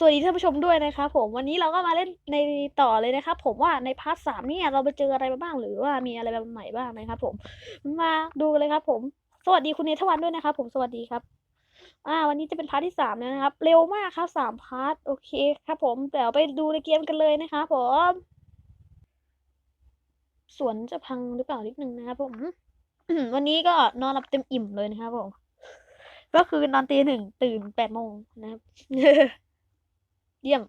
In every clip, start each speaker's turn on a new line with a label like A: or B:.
A: สวัสดีท่านผู้ชมด้วยนะครับผมวันนี้เราก็มาเล่นในต่อเลยนะครับผมว่าในพาร์ทสามเนี่ยเราไปเจออะไรมาบ้างหรือว่ามีอะไรแบบใหม่บ้างนะครับผมมาดูกันเลยครับ ผม สวัสดีคุณเนธวันด้วยนะครับผมสวัสดีครับ อ่า วันนี้จะเป็นพาร์ทที่สามแล้วนะครับ เร็วมากครับสามพาร์ทโอเคครับผมเดี๋ยวไปดูในเกมกันเลยนะครับผมสวนจะพังหรือเปล่านิดนึงนะครับผมวันนี้ก็นอนหลับเต็มอิ่มเลยนะครับผมก็คือนอนตีหนึ่งตื่นแปดโมงนะครับ เยี่ยม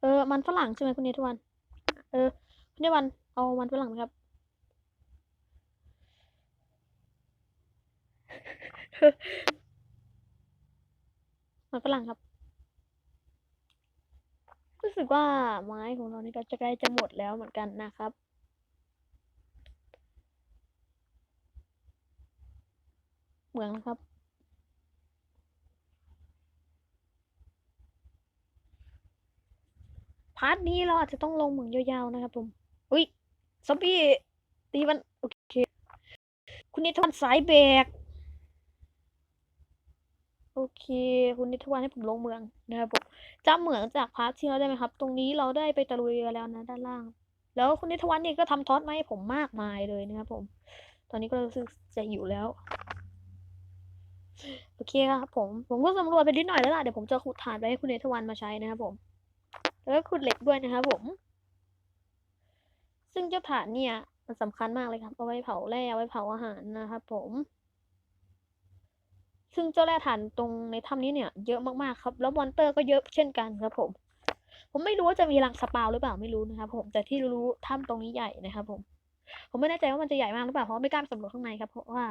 A: เออ มันฝรั่งใช่ไหมคุณเนทวัน เออ คุณเนทวัน เอามันฝรั่งไหมครับมันฝรั่งครับ รู้สึกว่าไม้ของเรานี่ก็จะใกล้จะหมดแล้วเหมือนกันนะครับ เหมืองนะครับ พาร์ทนี้เราอาจจะต้องลงเหมืองยาวๆนะครับผม อุ้ยซอมบี้ตีมัน โอเค คุณนิทวันสายแบก โอเค คุณนิทวันให้ผมลงเมืองนะครับผมจำเหมืองจากพาร์ทที่เราได้ไหมครับ ตรงนี้เราได้ไปตะลุยกันแล้วนะด้านล่าง แล้วคุณนิทวันนี่ก็ทำทอดมาให้ผมมากมายเลยนะครับผม ตอนนี้ก็รู้สึกจะหิวแล้วโอเคครับผม ผมก็สำรวจไปนิดหน่อยแล้วล่ะ เดี๋ยวผมจะขุดถ่านไปให้คุณเนทวันมาใช้นะครับผม แล้วก็ขุดเหล็กด้วยนะครับผม ซึ่งเจ้าถ่านเนี่ยมันสำคัญมากเลยครับเอาไว้เผาแร่เอาไว้เผาอาหารนะครับผม ซึ่งเจ้าแร่ถ่านตรงในถ้ำนี้เนี่ย เยอะมากๆครับ แล้วมอนเตอร์ก็เยอะเช่นกันครับผม ผมไม่รู้ว่าจะมีรังสปาวหรือเปล่าไม่รู้นะครับผมแต่ที่รู้ถ้ำตรงนี้ใหญ่นะครับผม ผมไม่แน่ใจว่ามันจะใหญ่มากหรือเปล่าเพราะไม่กล้าไปสำรวจข้างในครับเพราะว่า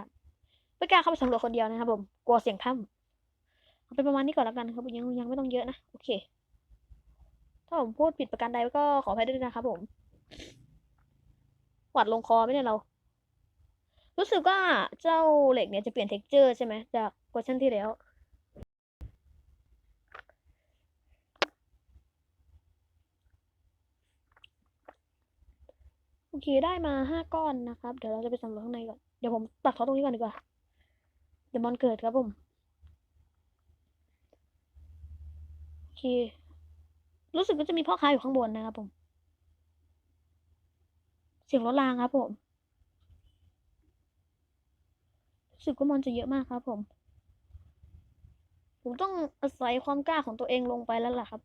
A: ไม่กล้าเข้าไปสำรวจคนเดียวนะครับผมกลัวเสียงถ้ำเอาเป็นประมาณนี้ก่อนแล้วกันครับยังยังไม่ต้องเยอะนะโอเค ถ้าผมพูดผิดประการใดก็ขออภัยด้วยนะครับผม หวัดลงคอไม่ได้เรา รู้สึกว่าเจ้าเหล็กเนี่ยจะเปลี่ยนเท็กเจอร์ใช่ไหมจากเวอร์ชันที่แล้วโอเคได้มาห้าก้อนนะครับ เดี๋ยวเราจะไปสำรวจข้างในก่อน เดี๋ยวผมตัดเขาตรงนี้ก่อนดีกว่า เดี๋ยวมอนเกิดครับผม โอเค รู้สึกว่าจะมีพ่อค้าอยู่ข้างบนนะครับผม เสียงรถรางครับผมรู้สึกว่ามอนจะเยอะมากครับผม ผมต้องอาศัยความกล้าของตัวเองลงไปแล้วล่ะครับ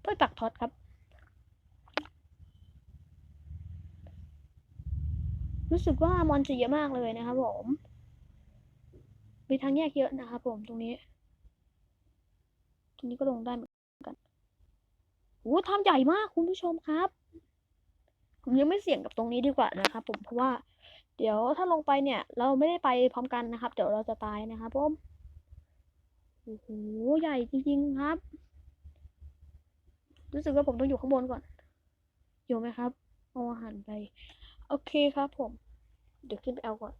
A: เพื่อปักท็อตครับ รู้สึกว่ามอนจะเยอะมากเลยนะครับผม มีทางแยกเยอะนะครับผมตรงนี้ ตรงนี้ก็ลงได้เหมือนกันโอ้ถ้ำใหญ่มากคุณผู้ชมครับ ผมยังไม่เสี่ยงกับตรงนี้ดีกว่านะครับผมเพราะว่า เดี๋ยวถ้าลงไปเนี่ย เราไม่ได้ไปพร้อมกันนะครับ เดี๋ยวเราจะตายนะครับผมโอ้โหใหญ่จริงๆครับ รู้สึกว่าผมต้องอยู่ข้างบนก่อน อยู่ไหมครับเอาอาหารไป โอเคครับผม เดี๋ยวขึ้นไปเอาก่อน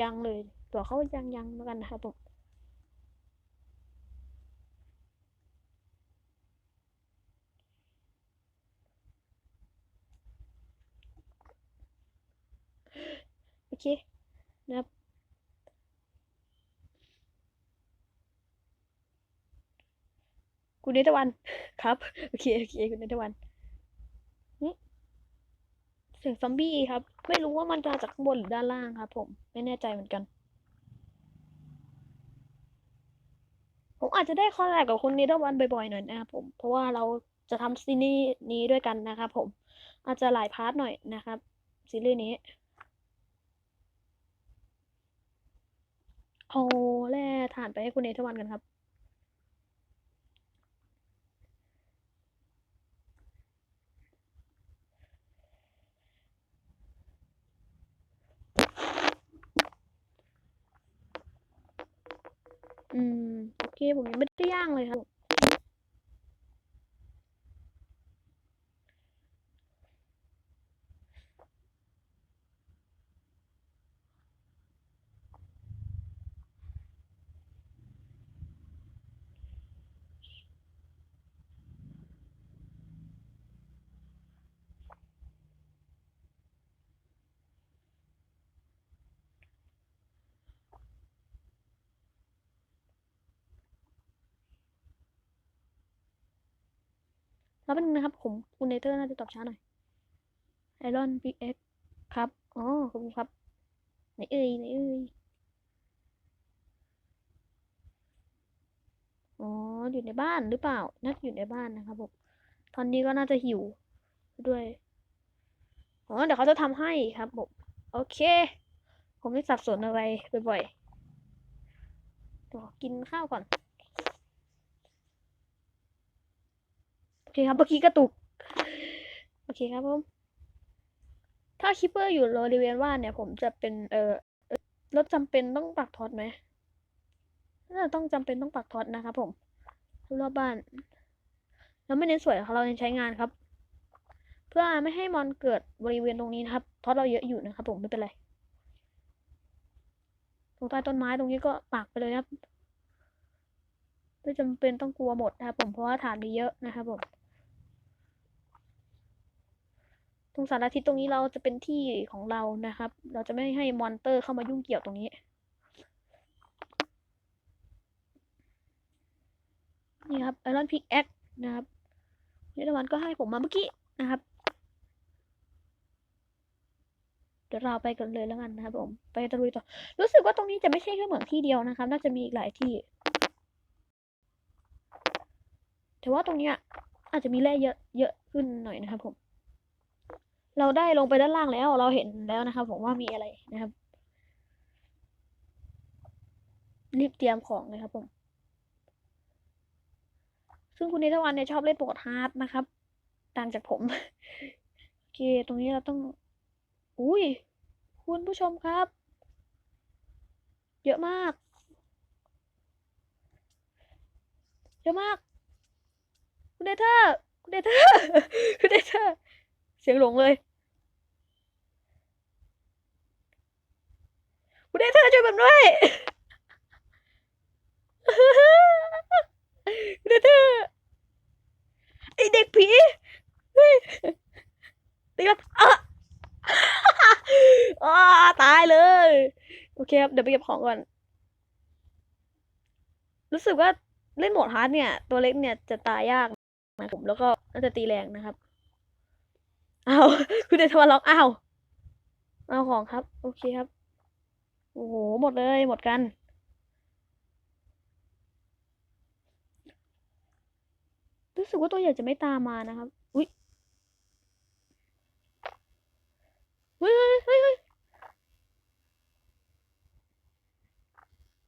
A: ยังเลยตัวเขายังยังแล้วกันนะครับผม โอเค นะครับคุณเนตวันครับ โอเคโอเคคุณเนตวันเสียงซอมบี้ครับ ไม่รู้ว่ามันมาจากข้างบนหรือด้านล่างครับ ผมไม่แน่ใจเหมือนกัน ผมอาจจะได้คอลแลบกับคุณเนตวันบ่อยๆหน่อยนะครับผมเพราะว่าเราจะทำซีรีส์นี้ด้วยกันนะครับผม อาจจะหลายพาร์ทหน่อยนะครับซีรีส์นี้ เอาแร่ถ่านไปให้คุณเนทวันกันครับ อืม โอเค ผมยังไม่ได้ย่างเลยครับ แล้วเป็นงนะครับ ผมคุณเนเธอร์น่าจะตอบช้าหน่อยไอรอนพิกเอ็กครับอ๋อขอบคุณครับไหนเอ่ยไหนเอ่ยอ๋ออยู่ในบ้านหรือเปล่าน่าจะอยู่ในบ้านนะครับผมตอนนี้ก็น่าจะหิวด้วยอ๋อเดี๋ยวเขาจะทำให้ครับผมโอเค ผมไม่สับสนอะไรบ่อยๆเดี๋ยวกินข้าวก่อน โอ เคครับเมื่อกี้กระตุก โอเคครับผม ถ้าคิปเปอร์อยู่บริเวณบ้านเนี่ย ผมจะเป็นเอ่อรถจำเป็นต้องปักท็อตไหมน่าต้องจำเป็นต้องปักท็อตนะครับผมรอบบ้าน แล้วไม่เน้นสวยค่ะเราเน้นใช้งานครับ เพื่อไม่ให้มอนเกิดบริเวณตรงนี้นะครับท็อตเราเยอะอยู่นะครับ ผมไม่เป็นไรตรงใต้ต้นไม้ตรงนี้ก็ปักไปเลยครับไม่จำเป็นต้องกลัวหมดนะครับผมเพราะว่าฐานมีเยอะนะครับผม ตรงสารทิศตรงนี้เราจะเป็นที่ของเรานะครับ เราจะไม่ให้มอนเตอร์เข้ามายุ่งเกี่ยวตรงนี้ นี่ครับไอรอนพิกแอคนะครับเยอรมันก็ให้ผมมาเมื่อกี้นะครับ เดี๋ยวเราไปกันเลยแล้วกันนะครับผม ไปตะลุยต่อ รู้สึกว่าตรงนี้จะไม่ใช่แค่เหมืองที่เดียวนะครับ น่าจะมีอีกหลายที่ แต่ว่าตรงเนี้ยอาจจะมีแร่เยอะเยอะขึ้นหน่อยนะครับผม เราได้ลงไปด้านล่างแล้ว เราเห็นแล้วนะครับ ผมว่ามีอะไรนะครับ รีบเตรียมของเลยครับผม ซึ่งคุณนิตวันเนี่ยชอบเล่นโปรดฮาร์ดนะครับ ต่างจากผม โอเค ตรงนี้เราต้อง อุ้ย คุณผู้ชมครับ เยอะมาก เยอะมาก คุณเดเธอร์ คุณเดเธอร์ คุณเดเธอร์เสียงหลงเลย คุณเดเธอร์ช่วยผมด้วยคุณเดเธอร์ไอเด็กผีตีมันอะอ้าตายเลย โอเคครับ เดี๋ยวไปเก็บของก่อน รู้สึกว่าเล่นโหมดฮาร์ดเนี่ย ตัวเล็กเนี่ยจะตายยากนะผมแล้วก็น่าจะตีแรงนะครับอ้าวคุณเดชวันล็อกอ้าวเอาของครับ โอเคครับ โอ้โห หมดเลยหมดกัน รู้สึกว่าตัวใหญ่จะไม่ตามมานะครับ อุ้ยเฮ้ยเฮ้ยเฮ้ย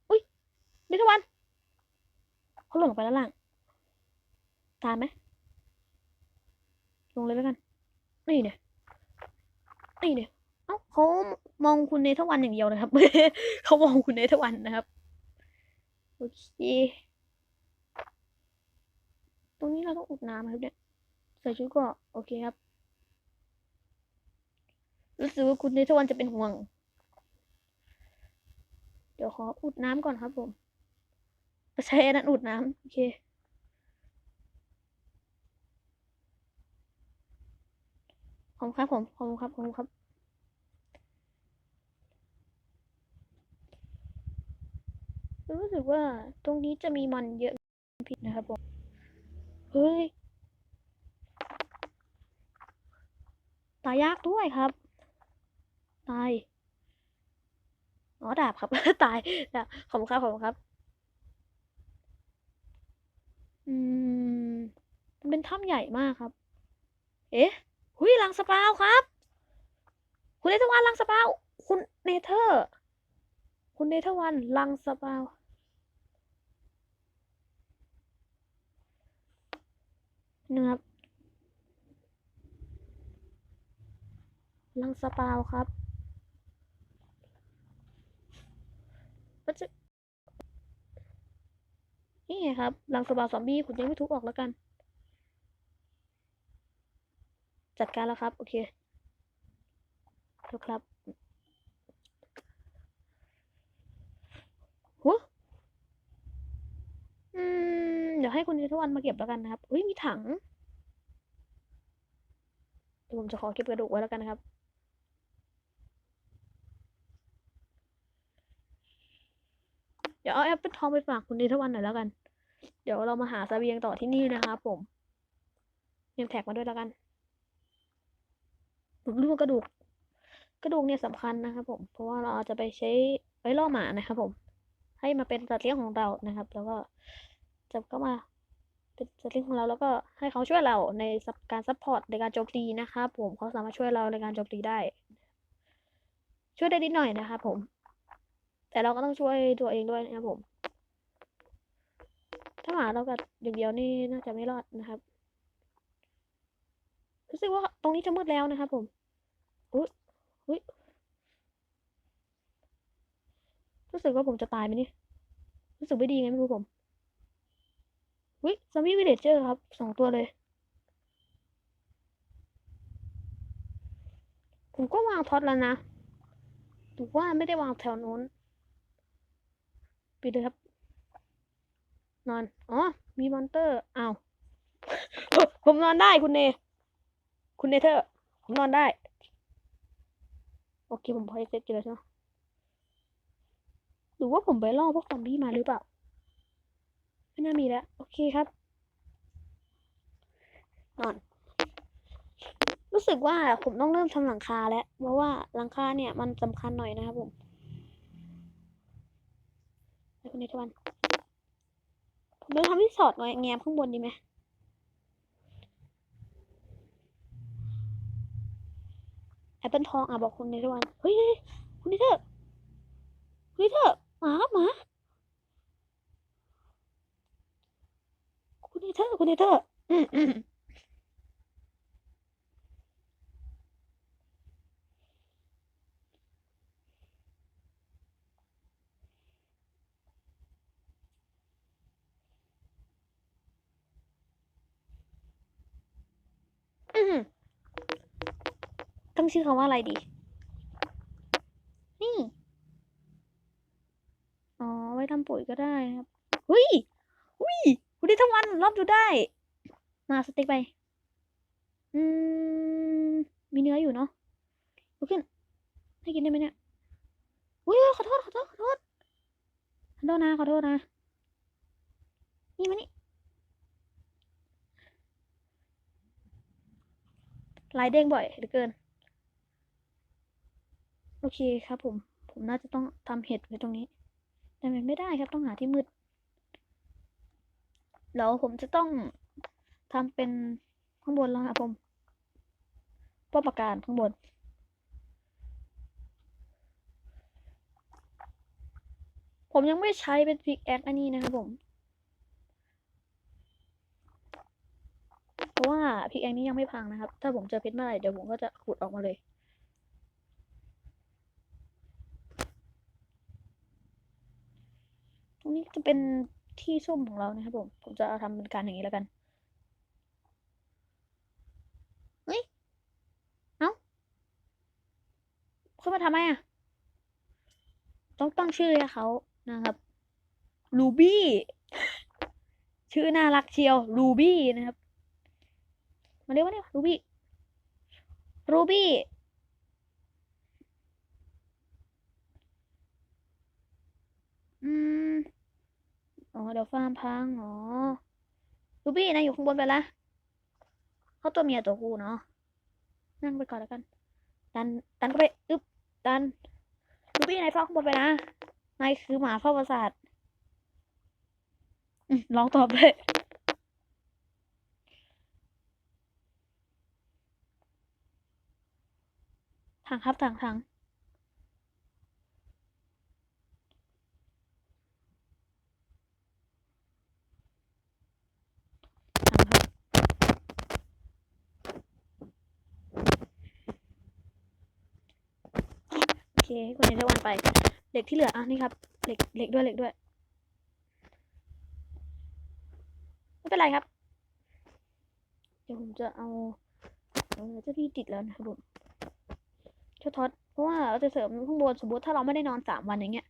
A: อุ้ยเดชวันเขาหล่นไปแล้วล่าง ตามไหมลงเลยแล้วกัน นี่เนี่ยนี่เนี่ยเอ้าเขา มองคุณเนเธอร์วันอย่างเดียวนะครับ เขามองคุณเนเธอร์วันนะครับ โอเค ตรงนี้เราต้องอุดน้ำครับเนี่ยใส่ชุดก็โอเคครับ รู้สึกว่าคุณเนเธอร์วันจะเป็นห่วง เดี๋ยวขออุดน้ำก่อนครับผมไปใช้อันนั้นอุดน้ำโอเคขอบคุณครับผมขอบคุณครับขอบคุณครับ รู้สึกว่าตรงนี้จะมีมันเยอะผิดนะครับผม เฮ้ย ตายยากด้วยครับ ตาย อ๋อดาบครับ ตายดาบขอบคุณครับขอบคุณครับ อืม มันเป็นถ้ำใหญ่มากครับ เอ๊ะ หุยลังสปาวครับ คุณเนเธอร์วันลังสปาว คุณเนเธอร์ คุณเนเธอร์วันลังสปาว นะครับลังสปาวครับมันจะนี่ไงครับลังสปาวซอมบี้คุณยังไม่ทุบออกแล้วกัน จัดการแล้วครับ โอเคแล้วครับหัวอืม เดี๋ยวให้คุณนิทวันมาเก็บแล้วกันนะครับเฮ้ยมีถังเดี๋ยวผมจะขอเก็บกระดูกไว้แล้วกันนะครับเดี๋ยวเอาแอปเปิลทองไปฝากคุณนิทวันหน่อยแล้วกัน เดี๋ยวเรามาหาเสบียงต่อที่นี่นะครับผมเนมแท็กมาด้วยแล้วกันผมรู้กระดูก กระดูกเนี่ยสำคัญนะครับผม เพราะว่าเราอาจจะไปใช้ไว้ล่อหมานะครับผม ให้มาเป็นสัตว์เลี้ยงของเรานะครับ แล้วก็ จับเข้ามาเป็นสตว์เลี้ยงของเราแล้วก็ให้เขาช่วยเราในการซัพพอร์ตในการโจมตีนะครับผมเขาสามารถช่วยเราในการโจมตีได้ ช่วยได้นิดหน่อยนะครับผม แต่เราก็ต้องช่วยตัวเองด้วยนะครับผม ถ้าหมาเรากัดอย่างเดียวนี่น่าจะไม่รอดนะครับรู้สึกว่าตรงนี้จะมืดแล้วนะครับผมอุ้ยอุ้ยรู้สึกว่าผมจะตายไหมนี่ รู้สึกไม่ดีไงไม่รู้ผม วิซอมบี้วิเลจเจอร์ครับสองตัวเลย ผมก็วางท็อตแล้วนะถือว่าไม่ได้วางแถวนู้นปิดเลยครับ นอน อ๋อ มีมอนเตอร์อ้าวผมนอนได้คุณเน คุณเนเธอร์ผมนอนได้ โอเค ผมพอจะเซ็ตเจอใช่ไหมหรือว่าผมไปล่อพวกซอมบี้มาหรือเปล่า ไม่น่ามีแล้ว โอเคครับ นอน รู้สึกว่าผมต้องเริ่มทำหลังคาแล้ว เพราะว่าหลังคาเนี่ยมันสำคัญหน่อยนะครับผมไปคุณเนทวันผมจะทำที่สอดหน่อยแงมข้างบนดีไหมแอปเปิลทองอะบอกคุณเนทวัน เฮ้ยคุณเนเธอร์คุณเนเธอร์หมาครับหมา คุณเนเธอร์คุณเนเธอร์อืมอืมอืมตั้งชื่อคำว่าอะไรดี นี่ อ๋อ ไว้ทำปุ๋ยก็ได้ครับเฮ้ย ยคุณได้ทั้งวันรอบดูได้ มาสเต็กไป อืม มีเนื้ออยู่เนาะลุกขึ้น ให้กินได้ไหมเนี่ยอุ้ยขอโทษ ขอโทษ ขอโทษ ขอโทษนะ ขอโทษนะ นี่มานี่ลายเด้งบ่อยเหลือเกิน โอเคครับผม ผมน่าจะต้องทำเห็ดไว้ตรงนี้ แต่มันไม่ได้ครับต้องหาที่มืด แล้วผมจะต้องทำเป็นข้างบนแล้วครับผมป้อมปราการข้างบน ผมยังไม่ใช้เป็นพิกแอคอันนี้นะครับผม เพราะว่าพิกแอคนี้ยังไม่พังนะครับ ถ้าผมเจอเพชรเมื่อไหร่เดี๋ยวผมก็จะขุดออกมาเลยตรงนี้จะเป็น ที่ซุ่มของเรานะครับผม ผมจะทำเป็นการอย่างนี้แล้วกัน เฮ้ย เอ้าขึ้นมาทำไมอะ ต้องตั้งชื่อให้เขานะครับ รูบี้ ชื่อน่ารักเชียว รูบี้นะครับ มาเรียกว่าเนี่ยรูบี้ รูบี้อืม อ๋อเดี๋ยวฟาร์มพังอ๋อรูบี้นะอยู่ข้างบนไปละเขาตัวเมียตัวผู้เนาะนั่งไปก่อนแล้วกันดันดันก็ไปอึ๊บดันรูบี้นายเฝ้าข้างบนไปนะนายคือหมาเฝ้าปราสาทลองตอบเลยทางครับทางทางทางครับ โอเคคุณเนเธอร์วันไปเหล็กที่เหลืออะนี่ครับเหล็กเหล็กด้วยเหล็กด้วยไม่เป็นไรครับ เดี๋ยวผมจะเอาเจ้าที่ติดแล้วนะครับผมเจ้าท็อตเพราะว่าเราจะเสริมข้างบนสมมติถ้าเราไม่ได้นอนสามวันอย่างเงี้ย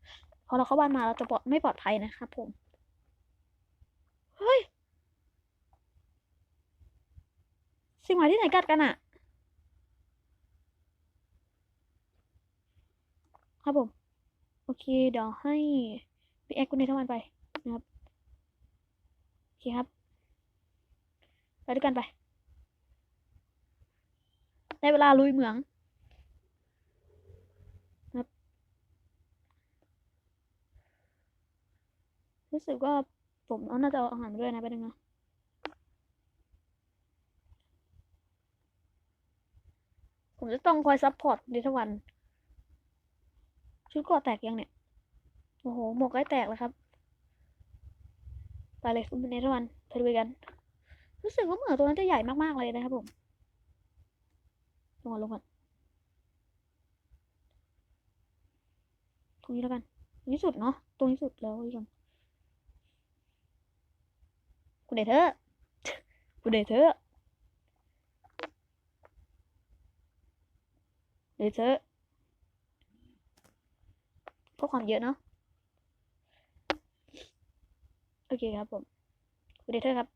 A: พอเราเข้าบ้านมาเราจะปลอดไม่ปลอดภัยนะครับผมเฮ้ยสิ่งหมายที่ไหนกัดกันอะ ครับผม โอเค เดี๋ยวให้พี่แอคคุณในทั้งวันไปนะครับ โอเคครับ ไปด้วยกันไป ได้เวลาลุยเหมืองครับ รู้สึกว่าผมเอาน่าจะเอาอาหารมาด้วยนะไปบนึงนะผมจะต้องคอยซัพพอร์ตดิทวัน ชุดเกราะแตกยังเนี่ย โอ้โห หมวกใกล้แตกแล้วครับ ไปเลยคุณเนทวันไปดูกัน รู้สึกว่าเหมือตัวนั้นจะใหญ่มากๆเลยนะครับผม ลงก่อนลงก่อนตรงนี้แล้วกัน ตรงนี้สุดเนาะ ตรงนี้สุดแล้วยังคุณเดเธอคุณเดเธอเดเธอ เพราะความเยอะเนาะโอเคครับผมคุณเดเธอร์ครับ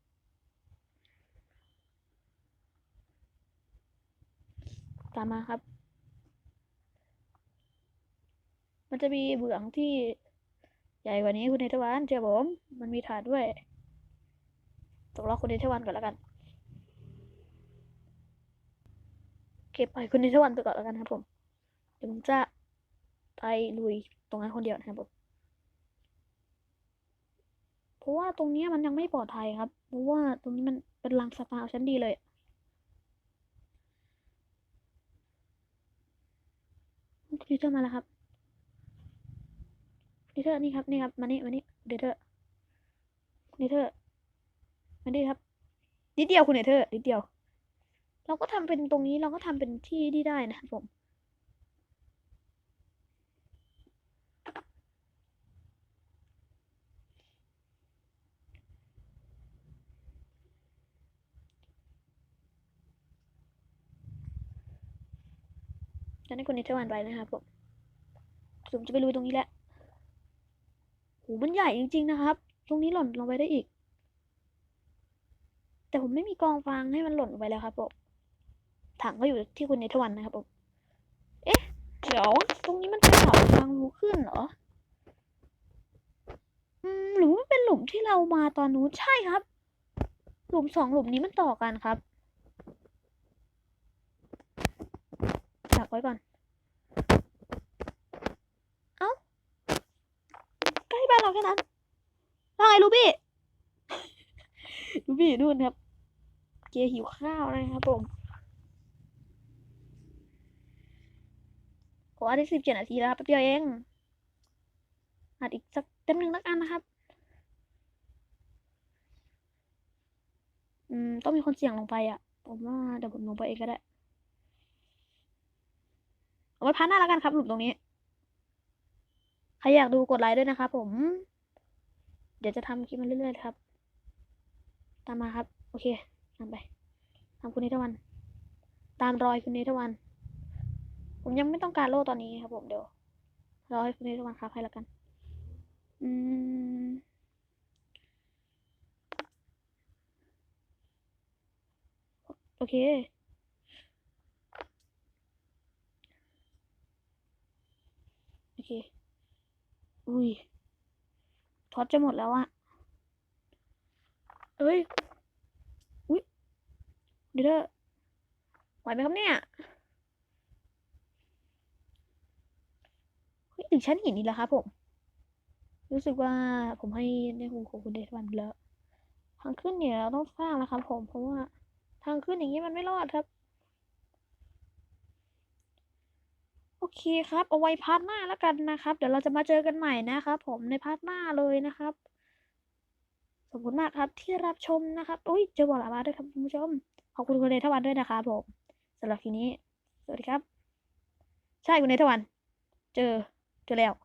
A: ตามมาครับ มันจะมีเบื้องที่ใหญ่กว่านี้คุณเนทวันเชื่อผมมันมีถาดด้วยตกลงคุณเนทวันก่อนแล้วกัน เก็บไปคุณเนทวันไปก่อนแล้วกันครับผม เดี๋ยวผมจะไปลุย รงนั้นคนเดียวนะครับผมเพราะว่าตรงนี้มันยังไม่ปลอดภัยครับ เพราะว่าตรงนี้มันเป็นรังสปาวชั้นดีเลยคุณดิเทอร์มาแล้วครับดิเทอร์นี่ครับนี่ครับมานี่มานี่ดิเทอร์ดิเทอร์มาดิครับนิดเดียวคุณดิเทอร์นิดเดียว เราก็ทำเป็นตรงนี้เราก็ทำเป็นที่ที่ได้นะครับผม จะให้คุณดิเทอร์วันไปนะครับผมผมจะไปลุยตรงนี้แหละโหมันใหญ่จริง ๆ นะครับ ตรงนี้หล่นลงไปได้อีก แต่ผมไม่มีกองฟางให้มันหล่นลงไปแล้วครับผมถังก็อยู่ที่คุณเนทวันนะครับผมเอ๊ะเดี๋ยวตรงนี้มันเป็นเขาทางรูขึ้นเหรออืมหรือว่าเป็นหลุมที่เรามาตอนนู้นใช่ครับ หลุมสองหลุมนี้มันต่อกันครับดัก ไว้ก่อน เอ้า ใกล้บ้านเราแค่นั้นว่าไงลูบี้ ลูบี้อยู่นู่นครับ เกียร์หิวข้าวนะครับผมผมอัดได้สิบเจ็ดนาทีแล้วครับแป๊บเดียวเองอัดอีกสักเต็มหนึ่งแล้วกันนะครับ อืม ต้องมีคนเสี่ยงลงไปอะ ผมว่าเดี๋ยวผมลงไปเองก็ได้ เอาไว้พันหน้าแล้วกันครับหลุมตรงนี้ ใครอยากดูกดไลค์ด้วยนะครับผม เดี๋ยวจะทำคลิปมาเรื่อยๆครับ ตามมาครับ โอเคตามไปตามคุณเนทวัน ตามรอยคุณเนทวัน ผมยังไม่ต้องการโล่ตอนนี้ครับผมเดี๋ยวรอให้คุณเนทวันครับให้แล้วกัน อืมโอเค โอเค อุ้ยท็อดจะหมดแล้วอะเอ้ย อุ้ยเดี๋ยวเด้อไหวไหมครับเนี่ยเฮ้ยถึงชั้นหินนี่แล้วครับผม รู้สึกว่าผมให้ในหูของคุณเดชวันแล้ว ทางขึ้นเนี่ยเราต้องสร้างแล้วครับผม เพราะว่า ทางขึ้นอย่างนี้มันไม่รอดครับ โอเคครับ เอาไว้พาร์ทหน้าแล้วกันนะครับ เดี๋ยวเราจะมาเจอกันใหม่นะครับ ผมในพาร์ทหน้าเลยนะครับขอบคุณมากครับที่รับชมนะครับอุ้ยเจอบอลลาบาด้วยครับคุณผู้ชม ขอบคุณคุณเนทวันด้วยนะครับผมสำหรับทีนี้ สวัสดีครับ ใช่คุณเนทวัน เจอเจอแล้ว